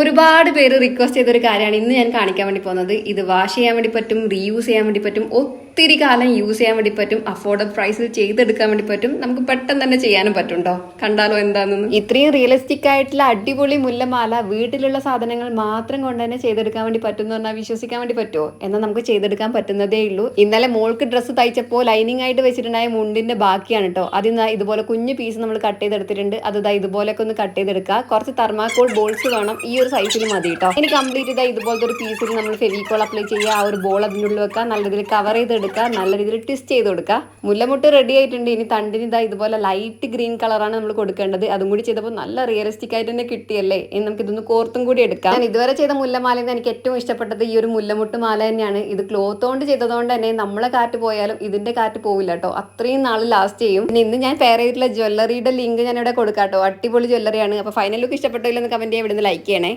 ഒരുപാട് പേര് റിക്വസ്റ്റ് ചെയ്ത ഒരു കാര്യമാണ് ഇന്ന് ഞാൻ കാണിക്കാൻ വേണ്ടി പോകുന്നത്. ഇത് വാഷ് ചെയ്യാൻ വേണ്ടി പറ്റും റീയൂസ് ചെയ്യാൻ വേണ്ടി പറ്റും ഒത്തിരി കാലം യൂസ് ചെയ്യാൻ വേണ്ടി പറ്റും അഫോർഡബിൾ പ്രൈസിൽ ചെയ്തെടുക്കാൻ വേണ്ടി പറ്റും നമുക്ക് പെട്ടെന്ന് തന്നെ ചെയ്യാനും പറ്റുണ്ടോ? കണ്ടാലോ എന്താണെന്ന്? ഇത്രയും റിയലിസ്റ്റിക് ആയിട്ടുള്ള അടിപൊളി മുല്ലമാല വീട്ടിലുള്ള സാധനങ്ങൾ മാത്രം കൊണ്ട് തന്നെ ചെയ്തെടുക്കാൻ വേണ്ടി പറ്റുമെന്ന് പറഞ്ഞാൽ വിശ്വസിക്കാൻ വേണ്ടി പറ്റുമോ? എന്നാൽ നമുക്ക് ചെയ്തെടുക്കാൻ പറ്റുന്നതേ ഉള്ളൂ. ഇന്നലെ മോൾക്ക് ഡ്രസ്സ് തയ്ച്ചപ്പോൾ ലൈനിങ് ആയിട്ട് വെച്ചിട്ടുണ്ടായ മുണ്ടിന്റെ ബാക്കിയാണ് കേട്ടോ അതിൽ ഇതുപോലെ കുഞ്ഞു പീസ് നമ്മൾ കട്ട് ചെയ്തെടുത്തിട്ടുണ്ട്. അത് ദാ ഇതുപോലൊക്കെ ഒന്ന് കട്ട് ചെയ്തെടുക്കുക കുറച്ച് തെർമാക്കോൾ ബോൾസ് വേണം. ഈ സൈസിൽ മതി കേട്ടോ ഇനി കംപ്ലീറ്റ് ഇതാ ഇതുപോലത്തെ ഒരു പീസിൽ നമ്മൾ ഫെവിക്കോൾ അപ്ലൈ ചെയ്യുക. ആ ഒരു ബോൾ അതിനുള്ളിൽ വെക്കുക. നല്ല രീതിയിൽ കവർ ചെയ്തെടുക്കുക നല്ല രീതിയിൽ ട്വിസ്റ്റ് ചെയ്ത് കൊടുക്കുക. മുല്ലമുട്ട് റെഡി ആയിട്ടുണ്ട്. ഇനി തണ്ടിന് ഇതാ ഇതുപോലെ ലൈറ്റ് ഗ്രീൻ കളറാണ് നമ്മൾ കൊടുക്കേണ്ടത്. അതും കൂടി ചെയ്തപ്പോൾ നല്ല റിയലിസ്റ്റിക് ആയിട്ട് തന്നെ കിട്ടിയല്ലേ? ഇനി നമുക്ക് ഇതൊന്ന് കോർത്തും കൂടി എടുക്കാം. ഞാൻ ഇതുവരെ ചെയ്ത മുല്ലമാല എനിക്ക് ഏറ്റവും ഇഷ്ടപ്പെട്ടത് ഈ ഒരു മുല്ലമുട്ട് മാല തന്നെയാണ്. ഇത് ക്ലോത്ത് കൊണ്ട് ചെയ്തതുകൊണ്ട് തന്നെ നമ്മളെ കാറ്റ് പോയാലും ഇതിന്റെ കാറ്റ് പോവില്ല കേട്ടോ. അത്രയും നാൾ ലാസ്റ്റ് ചെയ്യും. പിന്നെ ഇന്ന് ഞാൻ പെയർ ചെയ്തിട്ടുള്ള ജ്വല്ലറിയുടെ ലിങ്ക് ഞാൻ ഇവിടെ കൊടുക്കാം കേട്ടോ. അടിപൊളി ജ്വല്ലറിയാണ് അപ്പോൾ ഫൈനൽ ലുക്ക് ഇഷ്ടപ്പെട്ടില്ലെന്ന് കമന്റ് ചെയ്യാൻ ഇവിടുന്ന് ലൈക്ക് ചെയ്യണേ.